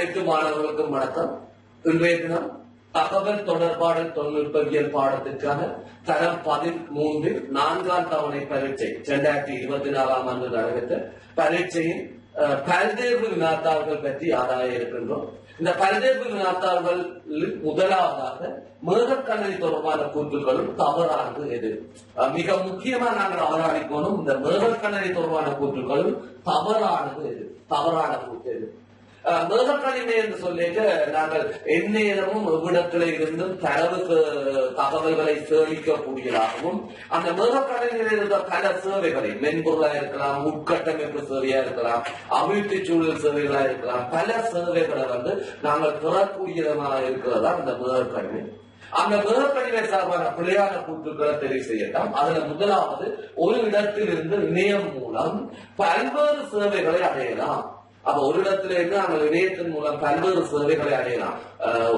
அனைத்து மாணவர்களுக்கும் வணக்கம். இன்றைய தினம் தகவல் தொடர்பாடல் தொழில்நுட்பவியல் பாடத்திற்கான தரம் பதிமூன்று நான்காம் தவணை பரீட்சை இரண்டாயிரத்தி இருபத்தி நாலாம் ஆண்டு நடைபெற்ற பரீட்சையின் பல்தேர்வு வினாத்தாள்கள் பற்றி ஆராய இருக்கின்றோம். இந்த பல்தேர்வு வினாத்தாள்களில் முதலாவதாக மேகக்கண்ணி தொடர்பான கூற்றுகளும் தவறானது எது? மிக முக்கியமா நாங்கள் அவதானிக்கணும். இந்த மேகக்கண்ணி தொடர்பான கூற்றுகளும் தவறானது எது? தவறான கூற்று எது? அஹ், என்று சொல்லிட்டு நாங்கள் எந்நேரமும் எவ்விடத்தில் இருந்தும் தரவுக்கு தகவல்களை சேமிக்கக்கூடியதாகவும் அந்த மேகக்கணினியில் இருந்த பல சேவைகளை மென்பொருளா இருக்கலாம் உட்கட்டமைப்பு சேவையா இருக்கலாம் அபிவிருத்தி சூழல் சேவைகளா இருக்கலாம் பல சேவைகளை வந்து நாங்கள் பெறக்கூடியதாக இருக்கிறதா அந்த மேகக்கணினி அந்த மேகக்கணினை சார்பான பிள்ளையான கூற்றுக்களை தெரிவு செய்யலாம் அதுல முதலாவது ஒரு இடத்திலிருந்து இணையம் மூலம் பல்வேறு சேவைகளை அடையலாம். அப்ப ஒரு இடத்துல இருந்து நாங்கள் இணையத்தின் மூலம் பல்வேறு சேவைகளை அடையலாம்.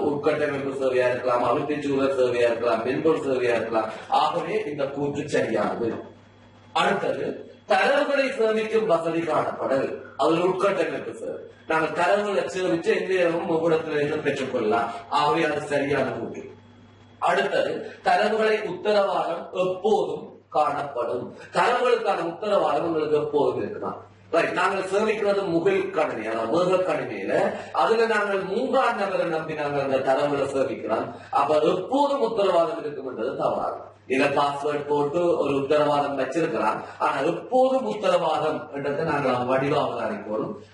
உட்கட்டமைப்பு சேவையா இருக்கலாம் அவிழ்த்தி சூழல் சேவையா இருக்கலாம் மென்பொருள் சேவையா இருக்கலாம். ஆகவே இந்த கூற்று சரியானது. அடுத்தது தரவுகளை சேமிக்கும் வசதி காணப்படல். அதில் உட்கட்டமைப்பு சேவை. நாங்கள் தரவுகளை சேமிச்சு எங்கேயும் இடமும் ஒவ்விடத்துல இருந்து பெற்றுக்கொள்ளலாம் ஆகவே அது சரியான கூற்று. அடுத்தது தரவுகளை உத்தரவாதம் எப்போதும் காணப்படும். தரவுகளுக்கான உத்தரவாதம் உங்களுக்கு எப்போதும் இருக்கலாம் நாங்கள் சேமிக்கிறது முகில் கணினி அதாவது கணினியில. அதுல நாங்கள் மூன்றாம் நபரை நம்பி நாங்கள் அந்த தரவுல சேமிக்கிறோம். அப்ப எப்போதும் உத்தரவாதம் இருக்கும் என்றது தவறாது இத பாஸ்வேர்ட் போட்டு ஒரு உத்தரவாதம் வச்சிருக்கிறான். ஆனா எப்போதும் உத்தரவாதம் என்றதை நாங்கள் வடிவாக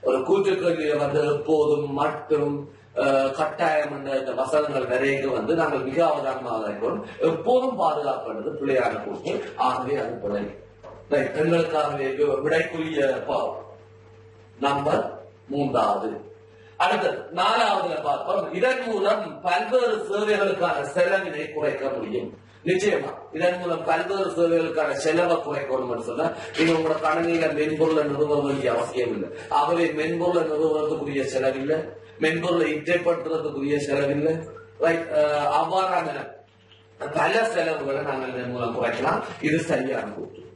ஒரு கூட்டுக்கல்வியை வந்து எப்போதும் மட்டும் கட்டாயம் என்ற இந்த வசனங்கள் நிறைய வந்து நாங்கள் மிக அவதானமாக இருக்கிறோம் எப்போதும் பாதுகாக்கிறது பிள்ளையான கூட்டு ஆகவே அது பிள்ளை எங்களுக்காகவே விடைக்குரிய பாவம். நம்பர் மூன்றாவது. அடுத்தது நாலாவதுல பார்ப்போம். இதன் மூலம் பல்வேறு சேவைகளுக்கான செலவினை குறைக்க முடியும். நிச்சயமா இதன் மூலம் பல்வேறு சேவைகளுக்கான செலவை குறைக்கணும் சொன்னா நீங்க உங்களோட கணனியில மென்பொருளை நிறுவ வேண்டிய அவசியம் இல்லை. ஆகவே மென்பொருளை நிறுவுறதுக்குரிய செலவில்லை. மென்பொருளை இட்டைப்படுத்துறதுக்குரிய செலவில்லை. அவ்வாறான பல செலவுகளை நாங்கள் இதன் மூலம் குறைக்கலாம். இது சரியான கூட்டு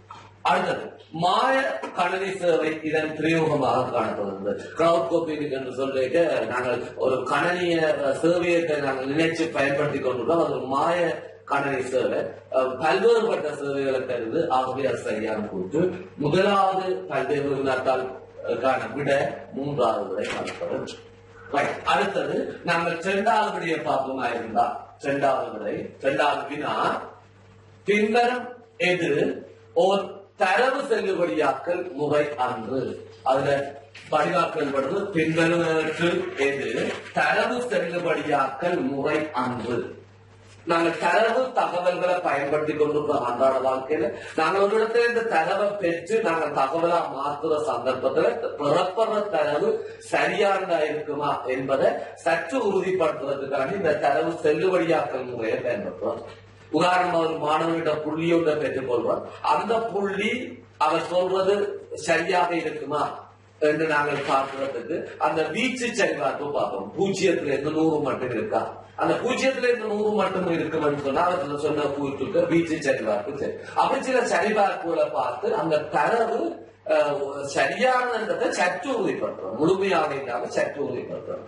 அடுத்தது மாய கணனி சேவை இதன் பிரயோகமாக காணப்படுகிறது. கிளவுட் கோப்பிங் என்று சொல்லிட்டு நாங்கள் ஒரு கணனிய சேவையத்தை சேவையை நாங்கள் நினைச்சு பயன்படுத்தி கொண்டிருக்கோம் அது மாய கணனி சேவை. பல்வேறுபட்ட சேவைகளை தருது. ஆகவே அது சரியான கூட்டு முதலாவது பல்வேறு வினாத்தால் காண விட மூன்றாவது வரை காணப்படும் அடுத்தது நாங்கள் இரண்டாவது விடையை பார்ப்போமா இருந்தா? இரண்டாவது விடை இரண்டாவது வினா. பின்வரும் எது ஓர் தரவு செல்லுபடியாக்கல் முறை அன்று. அதுல வடிவாக்கல் படுறது பின்வருவற்று எது? தரவு செல்லுபடியாக்கல் முறை அன்று. நாங்கள் தரவு தகவல்களை பயன்படுத்தி கொண்டிருக்கிறோம் அன்றாட வாழ்க்கையில நாங்கள் ஒரு இடத்துல இந்த தரவை பெற்று நாங்கள் தகவலா மாற்றுற சந்தர்ப்பத்துல பிறப்படுற தரவு சரியானதா இருக்குமா என்பதை சற்று உறுதிப்படுத்துறதுக்காக இந்த தரவு செல்லுபடியாக்கல் முறையை பயன்படுத்துறோம். உதாரணமாக ஒரு மாணவனிட புள்ளியோட பெற்றுக் கொள்வோம் அந்த புள்ளி அவர் சொல்றது சரியாக இருக்குமா என்று நாங்கள் பார்க்கிறதுக்கு அந்த வீச்சு சரிபார்ப்பு பார்ப்போம். பூஜ்ஜியத்துல இருந்து நூறு மட்டும் இருக்கா? அந்த பூஜ்ஜியத்துல இருந்து நூறு மட்டும் இருக்குமென்னு சொன்னா அவர் சொன்ன கூற்றுக்கு வீச்சு சரிபார்ப்பு சரி. அப்படி சில சரிபார்ப்புகளை பார்த்து அந்த தரவு சரியானதை சற்று உறுதிப்படுத்துறோம். முழுமையாக இல்லாமல் சற்று உறுதிப்படுத்துறோம்.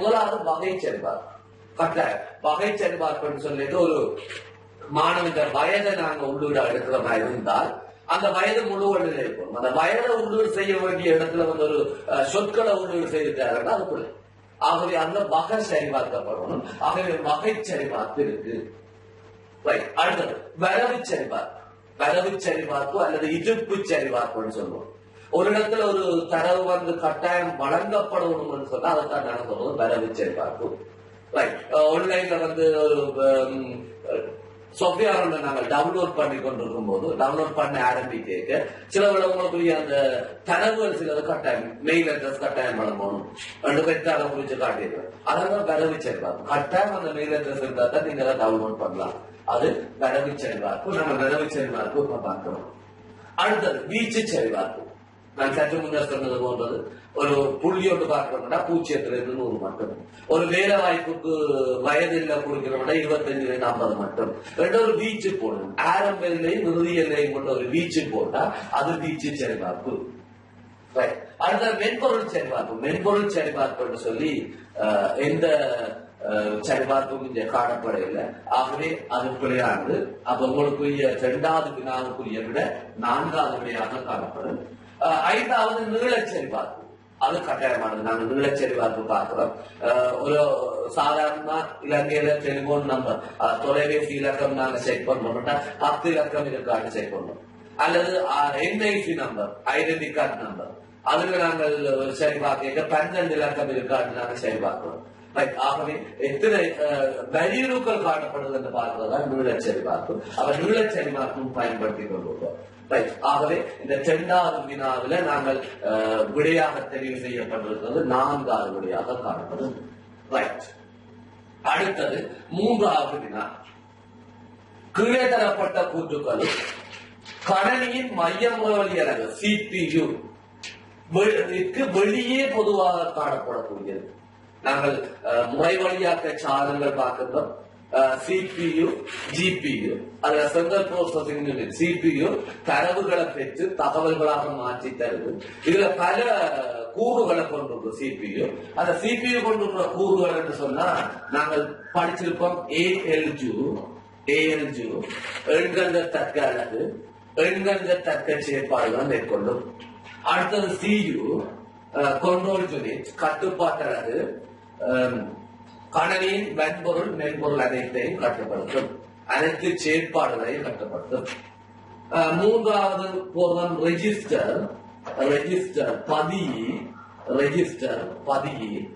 முதலாவது வகை சரிபார்ப்பு. கட்டாயம். வகை சரிபார்ப்புன்னு சொல்லிட்டு ஒரு மாணவன் வயதை நாங்க உள்ளூர் எடுக்கிற இருந்தால் அந்த வயது முழுவதில் இருக்கும். அந்த வயதை உள்ளூர் செய்ய வேண்டிய இடத்துல வந்து ஒரு சொற்களை உள்ளூர் செய்திருக்காருன்னா அது பிள்ளை ஆகவே அந்த வகை சரிபார்க்கப்படணும். ஆகவே வகை சரிபார்ப்பு இருக்கு. அடுத்தது வரவு சரிபார்ப்பு. வரவு சரிபார்ப்பு அல்லது இருப்பு சரிபார்ப்புன்னு சொல்லுவோம். ஒரு இடத்துல ஒரு தரவு வந்து கட்டாயம் வழங்கப்படணும்னு சொன்னா அதைத்தான் நாங்க சொல்லுவோம் வரவு சரிபார்ப்பு. ரைட் ஆன்லைன்ல வந்து ஒரு சாஃப்ட்வேர் ஒன்று நாங்கள் டவுன்லோட் பண்ணி கொண்டிருக்கும் போது டவுன்லோட் பண்ண ஆரம்பிக்க சில உங்களுக்குரிய அந்த தரவுகள் சிலது கட்டாயம் மெயில் அட்ரஸ் கட்டாயம் வழங்கணும். ரெண்டு பெற்றால குறிச்சு காட்டிடுறேன் அதெல்லாம் வரவு சரிபார்ப்பு கட்டாயம் அந்த மெயில் அட்ரஸ் இருந்தா தான் நீங்க அதை டவுன்லோட் பண்ணலாம். அது வரவு நம்ம வரவு சரிபார்ப்பு இப்ப பார்க்கணும் அடுத்தது வீச்சு சரிபார்ப்பு நான் சற்று முன்னர் சொன்னது போன்றது ஒரு புள்ளி ஒன்று பார்க்கணும்னா பூஜ்ஜியத்துல இருந்து நூறு மட்டும் ஒரு வேலை வாய்ப்புக்கு வயதில் கொடுக்கிறோம்னா இருபத்தஞ்சுல நாற்பது மட்டும் ரெண்டாவது வீச்சு போடணும் ஆரம்ப எல்லையும் இறுதி எல்லையும் கொண்ட ஒரு வீச்சு போட்டா அது வீச்சு சரிபார்ப்பு அடுத்த மென்பொருள் சரிபார்ப்பு மென்பொருள் சரிபார்ப்புன்னு சொல்லி அஹ், எந்த அஹ், சரிபார்ப்பும் இங்க காணப்படவில்லை ஆகவே அது பிழையானது அப்ப உங்களுக்குரிய இரண்டாவது வினாவுக்குரிய விட நான்காவது விடையாக காணப்படும் ஐந்தாவது நீளச் சரிபார்ப்பு அது கட்டாயமானது. நாங்க நீளச்சரி பார்த்து பார்க்கிறோம் ஒரு சாதாரணமா இலங்கையில டெலிபோன் நம்பர் தொலைபேசி இலக்கம் நாங்க செக் பண்ணோம்னா பத்து இலக்கம் இருக்கான்னு செக் பண்ணோம் அல்லது NIC number identity card number அதுக்கு நாங்கள் சரி பார்க்க பன்னெண்டு இலக்கம் இருக்கான்னு நாங்க சரி பார்க்கிறோம் Right. ஆகவே எத்தனை வலியுறுக்கள் காணப்படுது என்று பார்க்கிறதா நீளச்சரி பார்ப்பு அவர் நீளச்சரி பார்ப்பும் பயன்படுத்தி கொண்டுள்ளோம் ஆகவே இந்த இரண்டாவது வினாவில நாங்கள் விடையாக தெரிவு செய்யப்பட்டிருக்கிறது. நான்காவது விடையாக காணப்படும். ரைட் அடுத்தது மூன்றாவது வினா. கீழே தரப்பட்ட கூற்றுக்களும் கணனியின் மைய முகவரி சிபியு வெளியே பொதுவாக காணப்படக்கூடியது. நாங்கள் அஹ், முறை வழியாக்க சாதனங்கள் பார்க்கின்றோம். Uh, சிபியு ஜிபியு அதுல சென்ட்ரல் ப்ரோசஸிங் யூனிட் சிபியு தரவுகளை பெற்று தகவல்களாக மாற்றி தருது. இதுல பல கூறுகளை கொண்டிருக்கும் சிபியு அந்த சிபியு கொண்டிருக்கிற கூறுகள் என்று சொன்னா நாங்கள் படிச்சிருப்போம் ஏஎல்ஜு ஏஎல்ஜு எண்கண்ட தக்க அழகு எண்கண்ட தக்க செயற்பாடுகள் மேற்கொள்ளும். அடுத்தது சியு கண்ட்ரோல் யூனிட் uh, கட்டுப்பாட்டழகு um, அஹ், கணனியின் மென்பொருள் மென்பொருள் அனைத்தையும் கட்டுப்படுத்தும். அனைத்து செயற்பாடுகளையும் கட்டுப்படுத்தும். மூன்றாவது போர்வன் ரெஜிஸ்டர் ரெஜிஸ்டர் பதி ரெஜிஸ்டர் பதி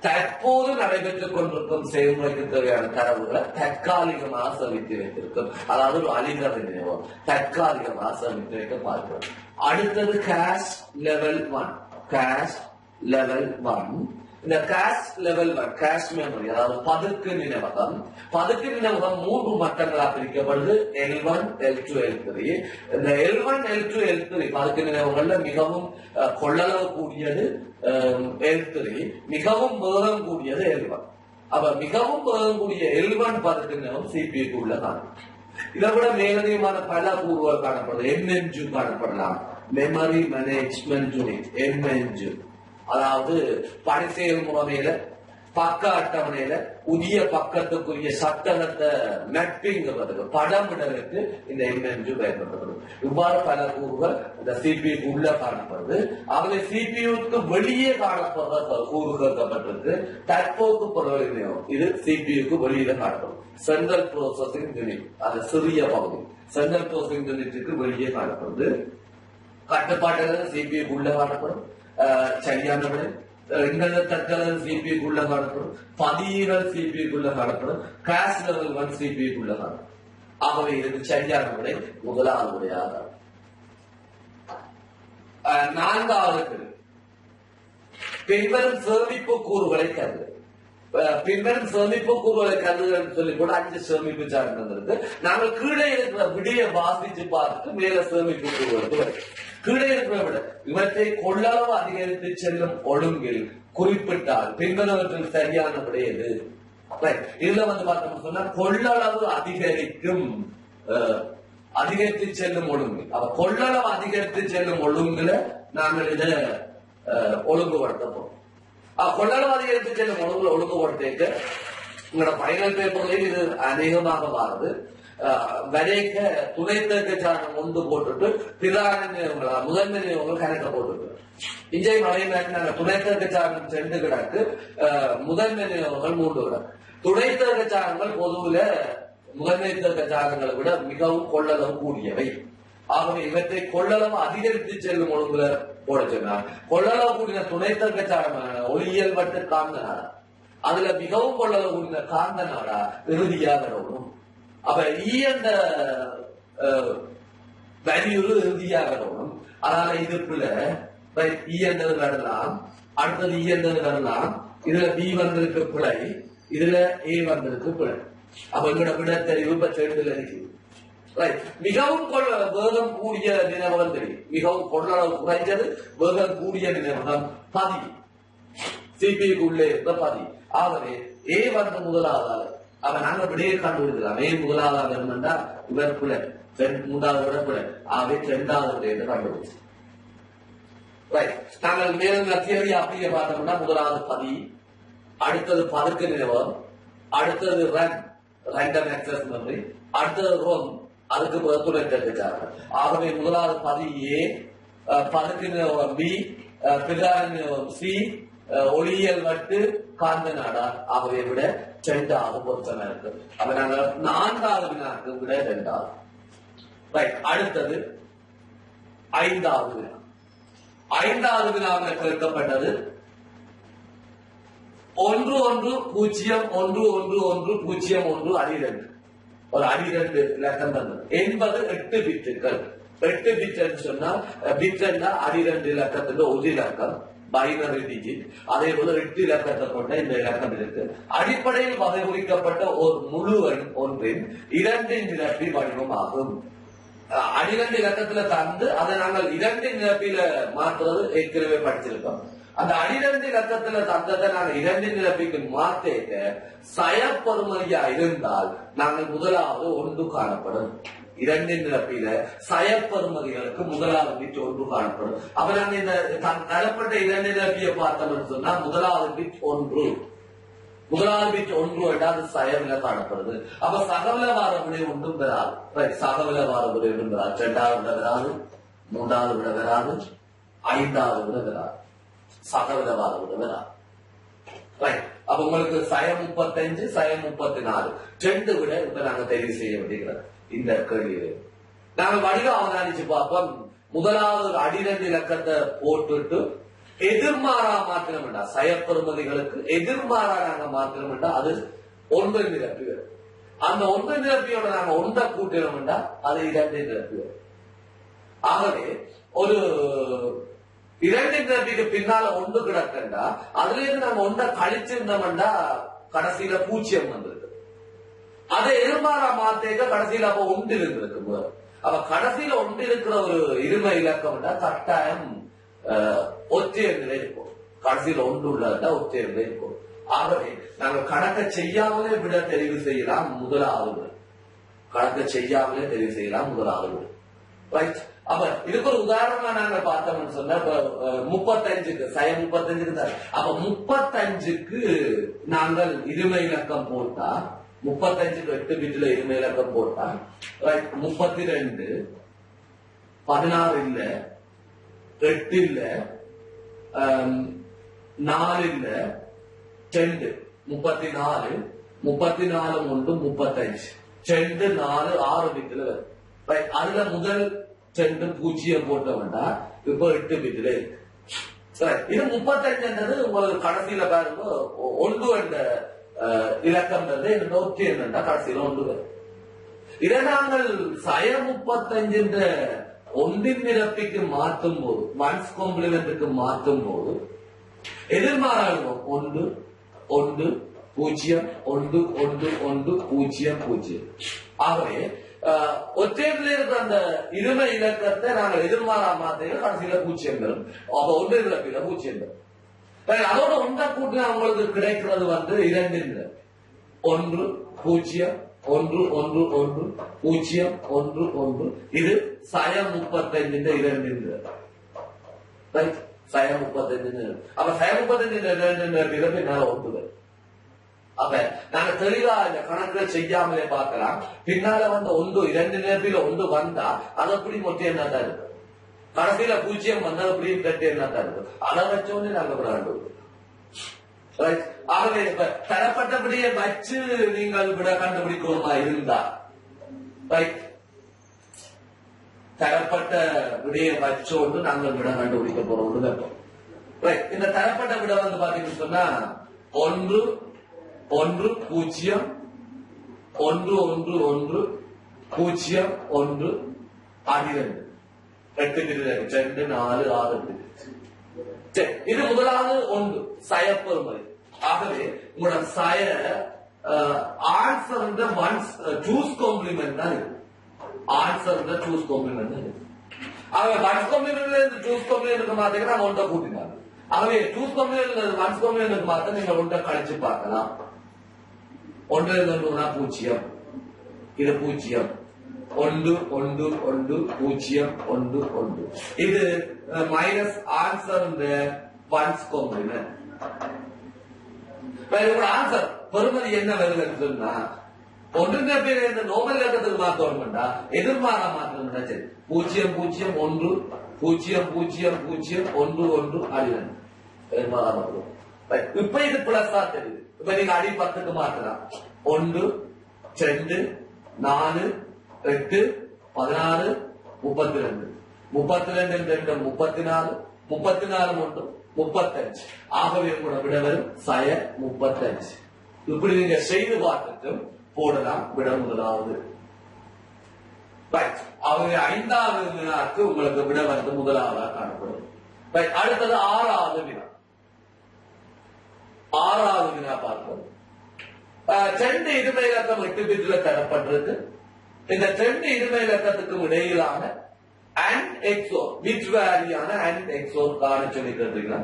தற்போது நடைபெற்றுக் கொண்டிருக்கும் செயல்முறைக்கு தேவையான தரவுகளை தற்காலிகமாக சேமித்து வைத்திருக்கும். அதாவது ஒரு அலிகர் நினைவோம். தற்காலிகமாக சேமித்து வைக்க பார்க்கிறோம். அடுத்தது cache level one cache level one இந்த cache level one cache memory அதாவது பதுக்கு நினைவகம். பதுக்கு நினைவகம் மூன்று மட்டங்களாக பிரிக்கப்படுது. L one L two L three இந்த L one L two L three பதுக்கு நினைவகங்கள்ல மிகவும் அஹ், கொள்ளளவு கூடியது எல் த்ரீ மிகவும் வேகம் கூடியது எல் ஒன் அப்ப மிகவும் வேகம் கூடிய எல் ஒன் பதுக்கு நினைவகம் சிபிக்கு உள்ளதான். இதை விட மேலதிகமான பல கூறுகள் காணப்படுது. எம்என்ஜு காணப்படலாம். மெமரி மேனேஜ்மெண்ட் யூனிட் எம்என்ஜு அதாவது பணி செயல்முறையில பக்க அட்டவணையில புதிய பக்கத்துக்குரிய சட்டகத்தை படம் படமிடலுக்கு இந்த எம்என்ஜு பயன்படுத்தப்படும். இவ்வாறு பல கூறுகள் இந்த சிபிக்கு உள்ள காணப்படுது. ஆகவே சிபியுக்கு வெளியே காணப்படுற கூறுகள் தற்போக்கு பொருள் இது சிபியுக்கு வெளியில காணப்படும். சென்ட்ரல் ப்ரோசஸிங் யூனிட் அது சிறிய பகுதி. சென்ட்ரல் ப்ரோசஸிங் யூனிட்டுக்கு வெளியே காணப்படுது. கட்டுப்பாட்டுகள் சிபிஐக்கு உள்ள காணப்படும். சரியானவர்கள் சரியான எங்களது தற்கால சிபிஐக்குள்ள காணப்படும் பதிவுகள் சிபிஐக்குள்ள காணப்படும் கிளாஸ் லெவல் ஒன் சிபிஐக்குள்ள உள்ள காணப்படும் ஆகவே இதுக்கு சரியான விடை முதலாவது விடையாக நான்காவது பின்வரும் சேமிப்பு கூறுகளை கருது பின்வரும் சேமிப்பு கூறுகளை கருதுகள் சொல்லி கூட அஞ்சு சேமிப்பு சார்ந்தது நாங்கள் கீழே இருக்கிற விடிய வாசிச்சு பார்த்துட்டு மேல சேமிப்பு கூறுகளுக்கு வரும் கீழே இருக்கிற விட இவற்றை கொள்ளளவு அதிகரித்து செல்லும் ஒழுங்கில் குறிப்பிட்டால் பின்வருவற்றில் சரியான விடை எது இதுல வந்து பார்த்தோம்னு சொன்னா கொள்ளளவு அதிகரிக்கும் அஹ், அதிகரித்து செல்லும் ஒழுங்கு. அப்ப கொள்ளளவு அதிகரித்து செல்லும் ஒழுங்குல நாங்கள் இதை ஒழுங்குபடுத்த போறோம் கொள்ளளவு அதிகரித்து செல்லும் ஒழுங்குல ஒழுங்குபடுத்திட்டு உங்களோட ஃபைனல் பேப்பர்லயும் இது அநேகமாக மாறுது. அஹ், வரைக்க துணைத்தக்க சாதனம் ஒன்று போட்டுட்டு பிரதான நிறுவனங்களா முதன்மை நிறுவனங்கள் கணக்க போட்டுட்டு. இஞ்சை மலை நாங்கள் துணைத்தக்க சாதனம் சென்று கிடக்கு. அஹ், முதன்மை நிறுவனங்கள் மூன்று கிடக்கு துணைத்தக்க சாதனங்கள் பொதுவுல முதன்மை தக்க விட மிகவும் கொள்ளளவு கூடியவை. ஆகவே இவற்றை கொள்ளளவு அதிகரித்து செல்லும் ஒழுங்குல போட சொன்னார். கொள்ளளவு கூடின துணைத்தக்க சாதனமான ஒளியியல் மட்டும் காந்த நாடா அதுல மிகவும் கொள்ளளவு கூடின காந்த நாடா இறுதியாக வரும் அப்ப ஈயந்த அந்த இறுதியாக இறுதியாகணும் அதனால இதுக்குள்ள ஈயந்தது வரலாம். அடுத்தது ஈயந்தது வரலாம். இதுல பி வந்திருக்கு பிழை. இதுல ஏ வந்திருக்கு பிழை. அப்ப விட தெரிவு இப்ப ரெண்டுல இருக்குது மிகவும் கொள்ள வேகம் கூடிய நினைவகம் தெரியும். மிகவும் கொள்ளளவு குறைஞ்சது வேகம் கூடிய நினைவகம் பதி சிபிஐக்கு உள்ளே இருந்த பதி ஆகவே ஏ வந்து முதலாவதாக அவன் நாங்க விடையை கண்டுபிடிக்கலாம் ஏ முதலாவதாக இருந்தா இவர் பிள்ளை மூன்றாவது விட பிள்ளை ஆகவே இரண்டாவது என்று கண்டுபிடிச்சு. ரைட் நாங்கள் மேலும் தியரி அப்படியே பார்த்தோம்னா முதலாவது பதி அடுத்தது பதுக்கு நிலவம் அடுத்தது ரன் ரண்டம் ஆக்சஸ் மெமரி அடுத்தது ரோம் அதுக்கு பிறகு துணைக்காக ஆகவே முதலாவது பதி ஏ அஹ், பதுக்கு பி அஹ், பிரதான சி ஒளியியல் வட்டு காந்த நாடார். ஆகவே விட ரெண்டாவது பொருத்தமா இருக்கு அப்ப நாங்கள் நான்காவது வினாக்கு விட ரெண்டாவது ரைட் அடுத்தது ஐந்தாவது வினா. ஐந்தாவது வினாவில் கேட்கப்பட்டது ஒன்று ஒன்று பூஜ்ஜியம் ஒன்று ஒன்று ஒன்று பூஜ்ஜியம் ஒன்று அரிரண்டு ஒரு அரிரண்டு இலக்கம் தந்தது. என்பது எட்டு பிட்டுகள் எட்டு பிட் சொன்னால் பிட் அரிரண்டு இலக்கத்துல ஒரு இலக்கம் பைனரி டிஜிட் அதே போல எட்டு இலக்கத்தை கொண்ட இந்த இலக்கம் இருக்கு அடிப்படையில் வகைகுறிக்கப்பட்ட ஒரு முழு ஒன்றின் இரண்டு நிரப்பி வடிவமாகும். அஹ் அடிரண்டு இலக்கத்துல தந்து அதை நாங்கள் இரண்டு நிரப்பில மாற்றுறது ஏற்கனவே படிச்சிருக்கோம். அந்த அடிரண்டு இலக்கத்துல தந்ததை நாங்கள் இரண்டு நிரப்பிக்கு மாத்தேக்க சயப்பொறுமையா இருந்தால் நாங்கள் முதலாவது ஒன்று காணப்படும். இரண்டின் நிரப்பில சயப்பெருமதிகளுக்கு முதலாவது பிட் ஒன்று காணப்படும். அப்ப நாங்க இந்த தரப்பட்ட இரண்டு நிரப்பிய பார்த்தோம்னு சொன்னா முதலாவது பிட் ஒன்று. முதலாவது பிட் ஒன்று என்றால் சயவில காணப்படுது. அப்ப சகவில வார விடை ஒன்றும் பெறாது. சகவில வார விடை ஒன்றும் பெறாது. இரண்டாவது விட வராது மூன்றாவது விட வராது ஐந்தாவது விட வராது சகவில வார விட வராது அப்ப உங்களுக்கு சய முப்பத்தஞ்சு சய முப்பத்தி நாலு ரெண்டு விட இப்ப நாங்க தெரிவு செய்ய வேண்டியது இந்த கேள்வி. நாங்க வடிவம் அவதானிச்சு பார்ப்போம். முதலாவது ஒரு அடிரண்டு இலக்கத்தை போட்டுட்டு எதிர்மாறா மாத்திரம் வேண்டாம் சயப்பெருமதிகளுக்கு எதிர்மாறா நாங்க மாத்திரம் வேண்டாம் அது ஒன்பது நிரப்பி வரும். அந்த ஒன்று நிரப்பியோட நாங்க ஒன்றை கூட்டினோம் வேண்டாம் அது இரண்டு நிரப்பி வரும். ஆகவே ஒரு இரண்டு நிரப்பிக்கு பின்னால ஒன்று கிடக்கண்டா அதுல இருந்து நம்ம ஒன்றை கழிச்சிருந்தோம்டா கடைசியில பூச்சியம் வந்தது. அதை எதிர்மாறா மாத்தேக்க கடைசியில் அப்ப ஒன்று இருந்திருக்கு அப்ப கடைசியில ஒன்று இருக்கிற ஒரு இருமை இலக்கம்டா கட்டாயம் அஹ், இருக்கும். கடைசியில ஒன்று உள்ளதா? ஒற்றைய இருக்கும். ஆகவே நாங்கள் கணக்கை செய்யாமலே விட தெரிவு செய்யலாம் முதலாவது. கணக்கை செய்யாமலே தெரிவு செய்யலாம் முதலாவது. ரைட் அப்ப இதுக்கு ஒரு உதாரணமா நாங்க பார்த்தோம்னு சொன்னா இப்ப முப்பத்தஞ்சுக்கு சய முப்பத்தஞ்சுக்கு தான். அப்ப முப்பத்தஞ்சுக்கு நாங்கள் இருமை இலக்கம் போட்டா முப்பத்தஞ்சுக்கு எட்டு பிட்ல இருமை இலக்கம் போட்டா ரைட் முப்பத்தி ரெண்டு பதினாறு இல்ல எட்டு இல்ல um, நாலு இல்ல ரெண்டு முப்பத்தி நாலு முப்பத்தி நாலு ஒன்று முப்பத்தஞ்சு. ரெண்டு நாலு ஆறு பிட்ல வரும். அதுல முதல் ரெண்டு பூஜ்ஜியம் போட்டவன்டா இப்ப எட்டு பிட்ல இருக்கு. இது முப்பத்தஞ்சுன்றது உங்களுக்கு கடைசியில பாருங்க ஒ- ஒன்று என்ற இலக்கம் வந்து நூற்றி இரண்டா கடைசியில ஒன்று வரும் இதை நாங்கள் சய முப்பத்தஞ்சு என்ற ஒன்றின் நிரப்பிக்கு மாற்றும் போது ஒன்ஸ் காம்ப்ளிமெண்ட்டுக்கு மாற்றும் போது எதிர்மாறாக ஒன்று ஒன்று பூஜ்ஜியம் ஒன்று ஒன்று ஒன்று பூஜ்ஜியம் பூஜ்ஜியம் ஆகவே அஹ், ஒற்றையில இருக்கிற அந்த இருமை இலக்கத்தை நாங்கள் எதிர்மாறா மாத்தையில கடைசியில பூஜ்ஜியம் வரும் அப்ப ஒன்று இலக்கில பூஜ்ஜியம் அதோட ஒன்றை கூட்டினா உங்களுக்கு கிடைக்கிறது வந்து இரண்டு ஒன்று பூஜ்ஜியம் ஒன்று ஒன்று ஒன்று பூஜ்ஜியம் ஒன்று ஒன்று. இது சய முப்பத்தைந்து இரண்டு சய முப்பத்தஞ்சு அப்ப சய முப்பத்தஞ்சு இரண்டு பின்னால ஒன்று அப்ப நாங்க தெளிவா இந்த கணக்குல செய்யாமலே பார்க்கலாம். பின்னால வந்த ஒன்று இரண்டு நேரத்தில் ஒன்று வந்தா அது அப்படி மொத்தம் என்ன தான் இருக்கு கடைசியில பூஜ்ஜியம் வந்தால் அப்படி கட்டி என்ன அதை வச்சோன்னு நாங்க விளையாண்டு ஆகவே இப்ப தரப்பட்டபடியே வச்சு நீங்கள் விட கண்டுபிடிக்கணுமா இருந்தா ரைட் தரப்பட்ட விடையை வச்சோண்டு நாங்கள் விட கண்டுபிடிக்க போறோம்னு வைப்போம் ரைட் இந்த தரப்பட்ட விட வந்து பாத்தீங்கன்னு சொன்னா ஒன்று ஒன்று பூஜ்ஜியம் ஒன்று ஒன்று ஒன்று பூஜ்ஜியம் ஒன்று பனிரெண்டு எட்டு பிரிவு ரெண்டு நாலு ஆறு சரி, இது முதலாவது ஒன்று சயப்பெருமதி ஆகவே உங்களோட சய ஆன்சர் ஒன்ஸ் சூஸ் காம்ப்ளிமெண்ட் தான் இருக்கு ஆன்சர் இந்த சூஸ் காம்ப்ளிமெண்ட் தான் இருக்கு ஆகவே ஒன்ஸ் காம்ப்ளிமெண்ட்ல இருந்து சூஸ் காம்ப்ளிமெண்ட் மாத்தீங்கன்னா நாங்க ஒன்றை கூட்டினாங்க ஆகவே சூஸ் காம்ப்ளிமெண்ட் ஒன்ஸ் காம்ப்ளிமெண்ட் மாத்த நீங்க ஒன்றை கழிச்சு பார்க்கலாம் ஒன்று ஒன்றுனா பூஜ்ஜியம் இது பூஜ்ஜியம் ஒன்று ஒன்று ஒன்று பூஜ்ஜியம் ஒன்று ஒன்று. இது minus answer one's complement answer பெருமதி என்ன வருதுன்னு சொன்னா ஒன்றுங்க பேர் இந்த நோபல் இலக்கத்துக்கு மாத்தோம்டா எதிர்மாறா மாற்றணும்னா சரி. பூஜ்ஜியம் பூஜ்ஜியம் ஒன்று பூஜ்ஜியம் பூஜ்ஜியம் பூஜ்ஜியம் ஒன்று ஒன்று அடிவன் எதிர்மாறா மாத்தணும் இப்ப இது பிளஸா தெரியுது. இப்ப நீங்க அடி பத்துக்கு மாத்தலாம். ஒன்று ரெண்டு நாலு எட்டு பதினாறு முப்பத்தி ரெண்டு முப்பத்தி ரெண்டு ரெண்டு முப்பத்தி நாலு முப்பத்தி நாலு ஒன்று முப்பத்தஞ்சு. ஆகவே கூட விட வரும் சய முப்பத்தஞ்சு. இப்படி நீங்க செய்து பார்த்துட்டு போடலாம் விட முதலாவது. அவங்க ஐந்தாவது வினாக்கு உங்களுக்கு விட வந்து முதலாவதா காணப்படும். அடுத்தது ஆறாவது வினா. ஆறாவது வினா பார்ப்போம். அஹ், ரெண்டு இருமை இலக்கம் எட்டு தரப்பட்டிருக்கு. இந்த ரெண்டு இருமை இலக்கத்துக்கும் இடையிலான அண்ட் எக்ஸோ பிட்வாரியான அண்ட் எக்ஸோ காண சொல்லி கேட்டீங்கன்னா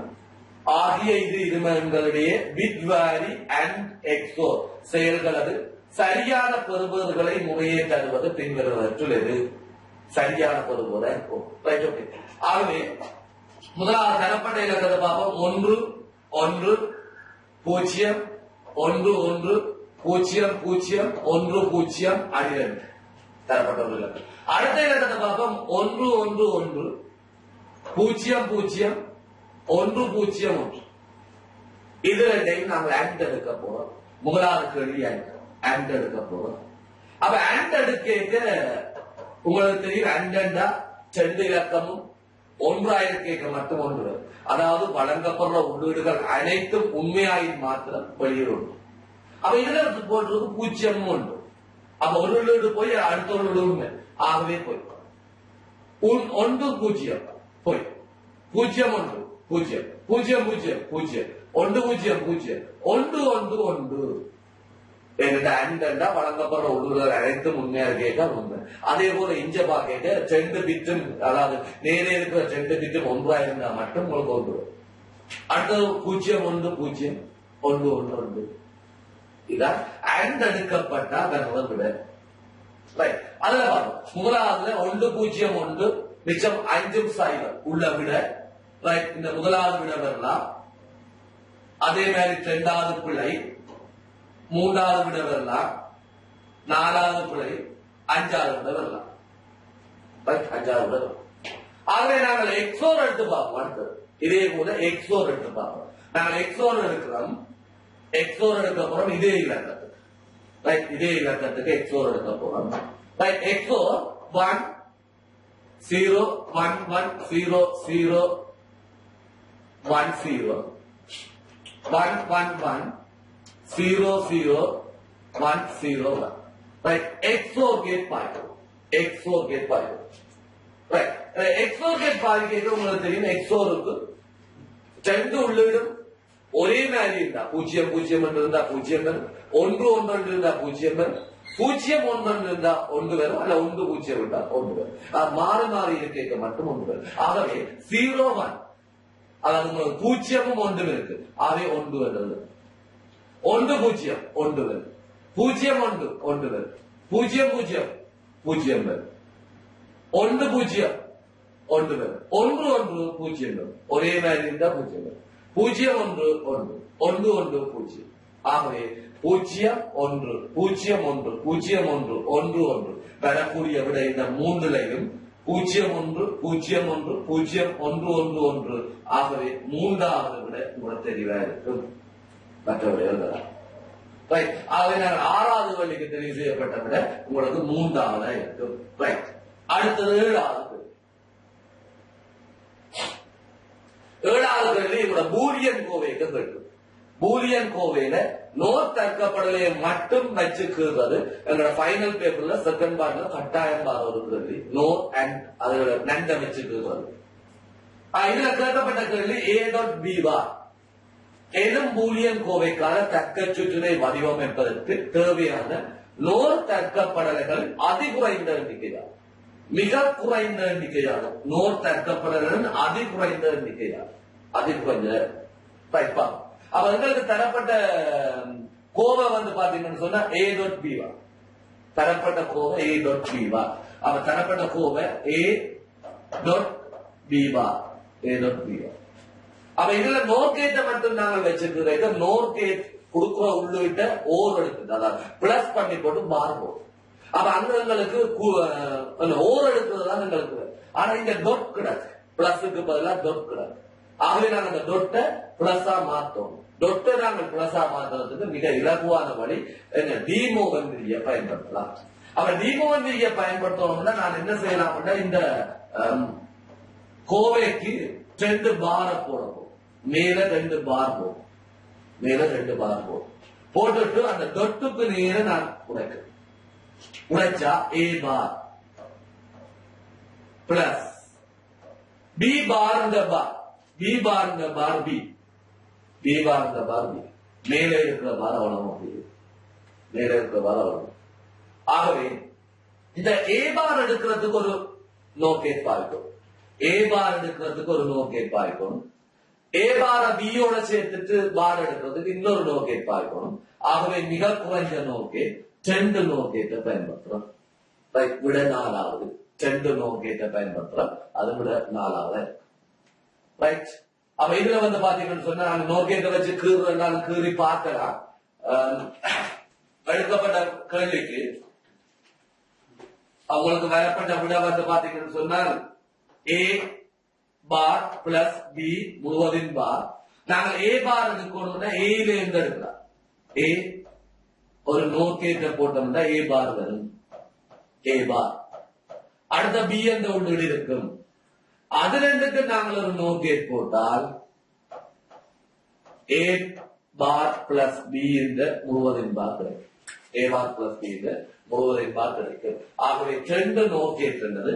ஆகிய இது இருமங்களிடையே பிட் அண்ட் எக்ஸோ செயல்களது சரியான பெறுபவர்களை முறையே தருவது பின்வருவற்றில் எது சரியான பெறுபவரை ரைட் ஓகே ஆகவே முதலாவது தரப்பட்ட இலக்கத்தை பார்ப்போம். ஒன்று ஒன்று பூஜ்ஜியம் ஒன்று ஒன்று பூஜ்ஜியம் பூஜ்ஜியம் ஒன்று பூஜ்ஜியம் அடிரண்டு. தரப்பட்ட அடுத்த இலக்கத்தை பார்ப்போம். ஒன்று ஒன்று ஒன்று. பூஜ்ஜியம் பூஜ்ஜியம். ஒன்று பூஜ்ஜியம் ஒன்று. இது ரெண்டையும் நாங்கள் ஆண்ட் எடுக்க போறோம். முதலாவது கேள்வி ஆண்ட் எடுக்க போறோம். அப்ப ஆண்ட் எடுக்க உங்களுக்கு தெரியும். ஆண்டா செண்டு இலக்கமும் ஒன்றாயிரத்தி மட்டும் ஒன்று. அதாவது வழங்கப்படுற உள்ளீடுகள் அனைத்தும் உண்மையாயின் மாத்திரம் வெளியிடும் அப்ப இதுல போட்டிருக்கு பூஜ்ஜியமும் ஒன்று. அப்ப ஒன்னு போய் அடுத்த ஒரு உண்மை ஆகவே போய். ஒன்று பூஜ்ஜியம். போய். பூஜ்ஜியம் ஒன்று. பூஜ்ஜியம். பூஜ்ஜியம் பூஜ்ஜியம் பூஜ்ஜியம். ஒன்று பூஜ்ஜியம் பூஜ்ஜியம். ஒன்று ஒன்று ஒன்று. என்கிட்ட அண்டா வழங்கப்படுற உள்ளூர்கள் அனைத்தும் உண்மையா கேட்டா உண்மை. அதே போல இஞ்ச பாக்கெட்டு ரெண்டு பிட்டும் அதாவது நேரே இருக்கிற ரெண்டு பிட்டும் ஒன்றா இருந்தா மட்டும் உங்களுக்கு ஒன்று. அடுத்தது பூஜ்ஜியம் ஒன்று பூஜ்ஜியம். ஒன்று ஒன்று ஒன்று. இதான் அண்ட் விட ரைட் அதுல பார்ப்போம் முதலாவதுல ஒன்று பூஜ்ஜியம் ஒன்று மிச்சம் அஞ்சும் சைவர் உள்ள விட ரைட் இந்த முதலாவது விட வரலாம். அதே மாதிரி இரண்டாவது பிள்ளை மூன்றாவது விட வரலாம். நாலாவது பிள்ளை அஞ்சாவது விட வரலாம். அஞ்சாவது விட வரலாம். ஆகவே நாங்கள் எக்ஸோர் எடுத்து பார்ப்போம் அடுத்தது. இதே போல எக்ஸோர் எடுத்து பார்ப்போம். நாங்கள் எக்ஸோர் எடுக்கிறோம் எக்ஸோர் எடுக்க போறோம் இதே இலக்கத்துக்கு ரைட் இதே இலக்கத்துக்கு எக்ஸோர் எடுக்க போறோம் right XOR one zero one one zero zero one zero one one one zero zero one zero one. Right? XOR gate பாய்க்கும் XOR gate பாய்க்கும் Right. அஹ் XOR gate பாய்க்கிறது உங்களுக்கு தெரியும் XORக்கு ரெண்டு உள்ளீடும் ஒரே மாதிரி இருந்தா பூஜ்ஜியம் பூஜ்ஜியம் என்று இருந்தா பூஜ்ஜியம் வரும் ஒன்று ஒன்று என்று இருந்தா பூஜ்ஜியம் வரும் பூஜ்ஜியம் ஒன்று என்று இருந்தா ஒன்று வரும் அல்ல ஒன்று பூஜ்ஜியம் இருந்தா ஒன்று வரும் அது மாறி மாறி இருக்க மட்டும் ஒன்று வரும் ஆகவே ஜீரோ ஒன் அதாவது உங்களுக்கு பூஜ்ஜியமும் ஒன்றும் இருக்கு ஆகவே ஒன்று வருது ஒன்று பூஜ்ஜியம் ஒன்று வரும் பூஜ்ஜியம் ஒன்று ஒன்று வரும் பூஜ்ஜியம் பூஜ்ஜியம் பூஜ்ஜியம் வரும் ஒன்று பூஜ்ஜியம் ஒன்று வரும் ஒன்று ஒன்று பூஜ்ஜியம் வரும் ஒரே மாதிரி இருந்தா பூஜ்ஜியம் வரும் பூஜ்ஜியம் ஒன்று ஒன்று. ஒன்று ஒன்று பூஜ்ஜியம் ஆகவே பூஜ்ஜியம் ஒன்று பூஜ்ஜியம் ஒன்று பூஜ்ஜியம் ஒன்று ஒன்று ஒன்று. வரக்கூடிய விட இந்த மூன்றுலையும் பூஜ்ஜியம் ஒன்று பூஜ்ஜியம் ஒன்று பூஜ்ஜியம் ஒன்று ஒன்று ஒன்று. ஆகவே மூன்றாவது விட உங்களுக்கு தெளிவா இருக்கும். மற்றவர்கள் எழுதலாம். ரைட் ஆகவே ஆறாவது வழிக்கு தெரிவு செய்யப்பட்ட விட உங்களுக்கு மூன்றாவதா இருக்கும். ரைட் அடுத்தது ஏழாவது. ஏழாவது கேள்வி இவங்களோட பூலியன் கோவைக்கு கேட்கும் பூலியன் கோவையில நோ தர்க்கப்படலையை மட்டும் வச்சு கீறுறது எங்களோட ஃபைனல் பேப்பர்ல செகண்ட் பார்ட்ல கட்டாயம் பாரு கேள்வி நோ அண்ட் அதோட நண்ட வச்சு கீறுறது. இதுல கேட்கப்பட்ட கேள்வி ஏ டாட் பி பார் எனும் பூலியன் கோவைக்கான தக்க சுற்றுலை வடிவமைப்பதற்கு தேவையான நோர் தர்க்கப்படலைகள் அதிகுறைந்த எண்ணிக்கையாகும் மிக குறைந்த எண்ணிக்கையாகும். நோர் தர்க்கப்படல்கள் அதி குறைந்த எண்ணிக்கையாகும். அதி குறைந்த. ரைப்பா. அப்ப எங்களுக்கு தரப்பட்ட கோவை வந்து பாத்தீங்கன்னு சொன்னா ஏ டாட் பி தரப்பட்ட கோவை ஏ டாட் பி பார் அப்ப தரப்பட்ட Kovai A dot B A dot B அப்ப இதுல நோர்கேட்டை மட்டும் நாங்கள் வச்சிருக்கிறோம். நோர்கேட் கொடுக்குற உள்ளிட்ட ஓர் எடுக்குது அதாவது பிளஸ் பண்ணி போட்டு பார் போடும் அப்ப அந்த எங்களுக்கு அந்த ஓர் தான் எங்களுக்கு. ஆனா இந்த டொட் கிடக்கு பிளஸுக்கு பதிலா டொட் கிடக்கு ஆகவே நாங்க அந்த டொட்டை பிளஸா மாத்தோம் டொட்டை நாங்கள் பிளஸா மாத்துறதுக்கு மிக இலகுவான வழி என்ன? டிமோகன் பயன்படுத்தலாம். அப்ப டிமோகன் பயன்படுத்தணும்னா நான் என்ன செய்யலாம்னா இந்த கோவைக்கு ரெண்டு பார போடணும். மேல ரெண்டு பார் போடும் மேல ரெண்டு பார் போடும் போட்டுட்டு அந்த தொட்டுக்கு நேர நான் உடைக்கிறேன் உடைச்சா ஏ பார் பிளஸ் பி பார் இந்த பார் பி பார் இந்த பார் பி பி பார் இந்த பார் பி மேலே இருக்கிற பார் அவ்வளவு அப்படியே மேலே இருக்கிற பார் அவ்வளவு ஆகவே இந்த ஏ பார் எடுக்கிறதுக்கு ஒரு நோக்கேட் பாய்க்கும் ஏ பார் எடுக்கிறதுக்கு ஒரு நோக்கேட் பாய்க்கணும் ஏ பார பியோட சேர்த்துட்டு பார் எடுக்கிறதுக்கு இன்னொரு நோக்கேட் பாய்க்கணும் ஆகவே மிக குறைஞ்ச டெண்டு ரெண்டு நோக்கேட்டை பயன்படுத்துறோம். Right, விட நாலாவது. ரெண்டு நோக்கேட்டை பயன்படுத்துறோம். அது விட நாலாவது ரைட் அப்ப இதுல வந்து பாத்தீங்கன்னு சொன்னா நாங்க நோக்கேட்டை வச்சு கீறுறதுனால கீறி பார்க்கலாம். எழுக்கப்பட்ட கேள்விக்கு அவங்களுக்கு வரப்பட்ட விட வந்து பாத்தீங்கன்னு சொன்னால் ஏ பார் பிளஸ் பி முழுவதின் பார் நாங்கள் ஏ பார் எடுக்கணும்னா ஏல இருந்து எடுக்கலாம். ஏ ஒரு நோக்கேட்ட போட்டோம்னா ஏ பார் வரும். ஏ பார் அடுத்த பி என்ற உள்ளீடு இருக்கும். அது ரெண்டுக்கு நாங்கள் ஒரு நோக்கேட் போட்டால் ஏ பார் பிளஸ் பி என்ற முழுவதின் பார் கிடைக்கும். ஏ பார் பிளஸ் பி என்ற முழுவதின் பார் கிடைக்கும். ஆகவே ரெண்டு நோக்கேட் என்றது